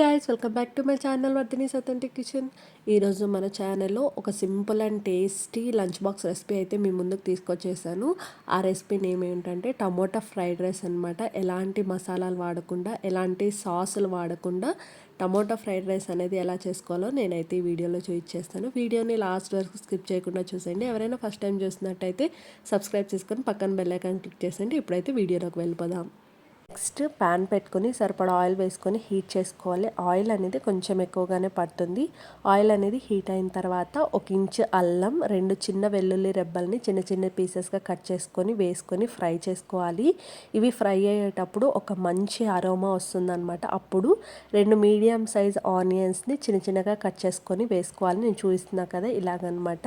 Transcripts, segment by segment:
Guys welcome back to my channel Vardhini సతంటి kitchen ఈరోజు మన ఛానల్లో ఒక simple and tasty lunch box recipe అయితే మీ ముందుకు తీసుకొచ్చేసాను. ఆ రెసిపీ నేమ్ ఏంటంటే టమోటా ఫ్రైడ్ రైస్ అనమాట ఎలాంటి మసాలాలు వాడకుండా ఎలాంటి సాసులు వాడకుండా టమోటా ఫ్రైడ్ రైస్ అనేది ఎలా చేసుకోవాలో నేనైతే ఈ వీడియోలో చూపించేస్తాను. వీడియోని లాస్ట్ వరకు స్కిప్ చేయకుండా చూసేయండి. ఎవరైనా ఫస్ట్ టైం చూసినట్టయితే సబ్స్క్రైబ్ చేసుకొని పక్కన బెల్లైకాన్ క్లిక్ చేసేయండి. ఇప్పుడైతే వీడియోలోకి వెళ్ళిపోదాం. నెక్స్ట్ ప్యాన్ పెట్టుకొని సరిపడా ఆయిల్ వేసుకొని హీట్ చేసుకోవాలి. ఆయిల్ అనేది కొంచెం ఎక్కువగానే పడుతుంది. ఆయిల్ అనేది హీట్ అయిన తర్వాత ఒక ఇంచు అల్లం రెండు చిన్న వెల్లుల్లి రెబ్బల్ని చిన్న చిన్న పీసెస్గా కట్ చేసుకొని వేసుకొని ఫ్రై చేసుకోవాలి. ఇవి ఫ్రై అయ్యేటప్పుడు ఒక మంచి అరోమా వస్తుందన్నమాట. అప్పుడు రెండు మీడియం సైజ్ ఆనియన్స్ని చిన్న చిన్నగా కట్ చేసుకొని వేసుకోవాలి. నేను చూపిస్తున్నా కదా ఇలాగనమాట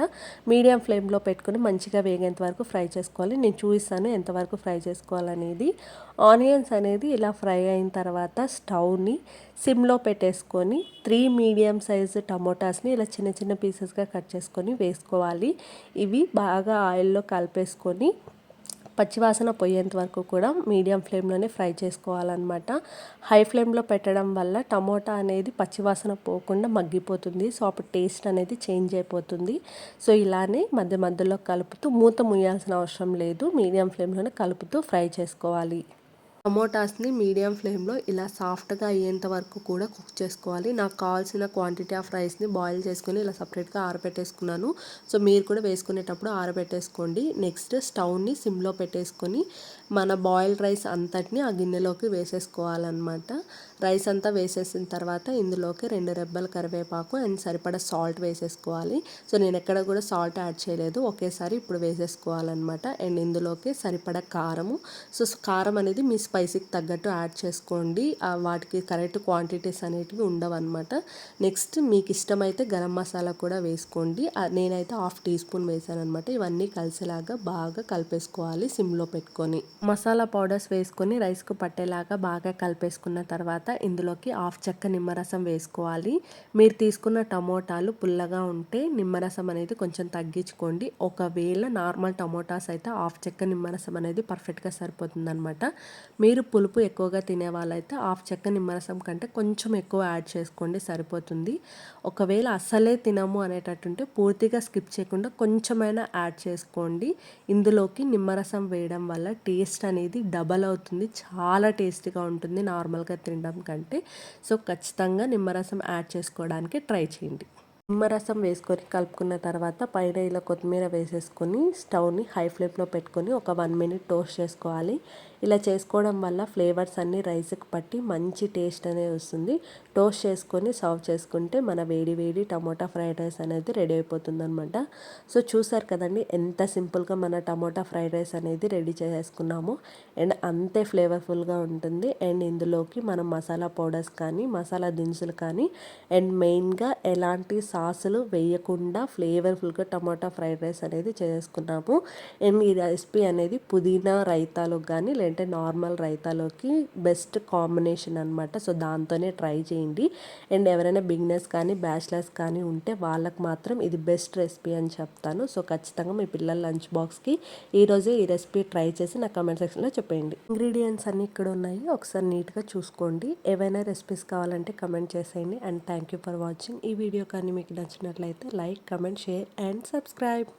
మీడియం ఫ్లేమ్లో పెట్టుకొని మంచిగా వేగేంత వరకు ఫ్రై చేసుకోవాలి. నేను చూపిస్తాను ఎంతవరకు ఫ్రై చేసుకోవాలనేది. ఆనియన్స్ అనేది ఇలా ఫ్రై అయిన తర్వాత స్టవ్ని సిమ్లో పెట్టేసుకొని త్రీ మీడియం సైజు టమోటాస్ని ఇలా చిన్న చిన్న పీసెస్గా కట్ చేసుకొని వేసుకోవాలి. ఇవి బాగా ఆయిల్లో కలిపేసుకొని పచ్చివాసన పోయేంత వరకు కూడా మీడియం ఫ్లేమ్లోనే ఫ్రై చేసుకోవాలన్నమాట. హై ఫ్లేమ్లో పెట్టడం వల్ల టమోటా అనేది పచ్చివాసన పోకుండా మగ్గిపోతుంది. సో అప్పుడు టేస్ట్ అనేది చేంజ్ అయిపోతుంది. సో ఇలానే మధ్య మధ్యలో కలుపుతూ మూత ముయ్యాల్సిన అవసరం లేదు. మీడియం ఫ్లేమ్లోనే కలుపుతూ ఫ్రై చేసుకోవాలి. టమోటాస్ని మీడియం ఫ్లేమ్లో ఇలా సాఫ్ట్గా అయ్యేంత వరకు కూడా కుక్ చేసుకోవాలి. నాకు కావాల్సిన క్వాంటిటీ ఆఫ్ రైస్ని బాయిల్ చేసుకుని ఇలా సపరేట్గా ఆరబెట్టేసుకున్నాను. సో మీరు కూడా వేసుకునేటప్పుడు ఆరబెట్టేసుకోండి. నెక్స్ట్ స్టవ్ని సిమ్లో పెట్టేసుకొని మన బాయిల్డ్ రైస్ అంతటిని ఆ గిన్నెలోకి వేసేసుకోవాలన్నమాట. రైస్ అంతా వేసేసిన తర్వాత ఇందులోకి రెండు రెబ్బల కరివేపాకు అండ్ సరిపడా సాల్ట్ వేసేసుకోవాలి. సో నేను ఎక్కడ కూడా సాల్ట్ యాడ్ చేయలేదు. ఒకేసారి ఇప్పుడు వేసేసుకోవాలన్నమాట. అండ్ ఇందులోకి సరిపడా కారము. సో కారం అనేది మీ స్పైసీకి తగ్గట్టు యాడ్ చేసుకోండి. వాటికి కరెక్ట్ క్వాంటిటీస్ అనేటివి ఉండవన్నమాట. నెక్స్ట్ మీకు ఇష్టమైతే గరం మసాలా కూడా వేసుకోండి. నేనైతే హాఫ్ టీ స్పూన్ వేసాను అనమాట ఇవన్నీ కలిసేలాగా బాగా కలిపేసుకోవాలి సిమ్లో పెట్టుకొని. మసాలా పౌడర్స్ వేసుకొని రైస్కు పట్టేలాగా బాగా కలిపేసుకున్న తర్వాత తర్వాత ఇందులోకి హాఫ్ చెక్క నిమ్మరసం వేసుకోవాలి. మీరు తీసుకున్న టమోటాలు పుల్లగా ఉంటే నిమ్మరసం అనేది కొంచెం తగ్గించుకోండి. ఒకవేళ నార్మల్ టమోటాస్ అయితే హాఫ్ చెక్క నిమ్మరసం అనేది పర్ఫెక్ట్గా సరిపోతుంది అనమాట మీరు పులుపు ఎక్కువగా తినే వాళ్ళైతే హాఫ్ చెక్క నిమ్మరసం కంటే కొంచెం ఎక్కువ యాడ్ చేసుకోండి సరిపోతుంది. ఒకవేళ అస్సలే తినము అనేటట్టుంటే పూర్తిగా స్కిప్ చేయకుండా కొంచెమైనా యాడ్ చేసుకోండి. ఇందులోకి నిమ్మరసం వేయడం వల్ల టేస్ట్ అనేది డబల్ అవుతుంది. చాలా టేస్టీగా ఉంటుంది నార్మల్గా తినడం. కంటే సో ఖచ్చితంగా నిమ్మరసం యాడ్ చేసుకోవడానికి ట్రై చేయండి. నిమ్మరసం వేసుకొని కలుపుకున్న తర్వాత పైన ఇలా కొత్తిమీర వేసేసుకొని స్టవ్ని హై ఫ్లేమ్లో పెట్టుకొని ఒక వన్ మినిట్ టోస్ట్ చేసుకోవాలి. ఇలా చేసుకోవడం వల్ల ఫ్లేవర్స్ అన్నీ రైస్కి పట్టి మంచి టేస్ట్ అనేది వస్తుంది. టోస్ట్ చేసుకొని సర్వ్ చేసుకుంటే మన వేడి వేడి టమోటా ఫ్రైడ్ రైస్ అనేది రెడీ అయిపోతుంది అనమాట సో చూసారు కదండి ఎంత సింపుల్గా మన టమోటా ఫ్రైడ్ రైస్ అనేది రెడీ చేసుకున్నాము అండ్ అంతే ఫ్లేవర్ఫుల్గా ఉంటుంది. అండ్ ఇందులోకి మనం మసాలా పౌడర్స్ కానీ మసాలా దినుసులు కానీ అండ్ మెయిన్గా ఎలాంటి సాసులు వేయకుండా ఫ్లేవర్ఫుల్గా టమాటా ఫ్రైడ్ రైస్ అనేది చేసుకున్నాము అండ్ ఈ రెసిపీ అనేది పుదీనా రైతాలో కానీ అంటే నార్మల్ రైతాలోకి బెస్ట్ కాంబినేషన్ అనమాట సో దాంతోనే ట్రై చేయండి. అండ్ ఎవరైనా బిగినర్స్ కానీ బ్యాచిలర్స్ కానీ ఉంటే వాళ్ళకి మాత్రం ఇది బెస్ట్ రెసిపీ అని చెప్తాను. సో ఖచ్చితంగా మీ పిల్లల లంచ్ బాక్స్కి ఈరోజే ఈ రెసిపీ ట్రై చేసి నా కమెంట్ సెక్షన్లో చెప్పేయండి. ఇంగ్రీడియంట్స్ అన్నీ ఇక్కడ ఉన్నాయి. ఒకసారి నీట్గా చూసుకోండి. ఏవైనా రెసిపీస్ కావాలంటే కమెంట్ చేసేయండి. And thank you for watching. ఈ వీడియో కానీ మీకు నచ్చినట్లయితే like comment share and subscribe.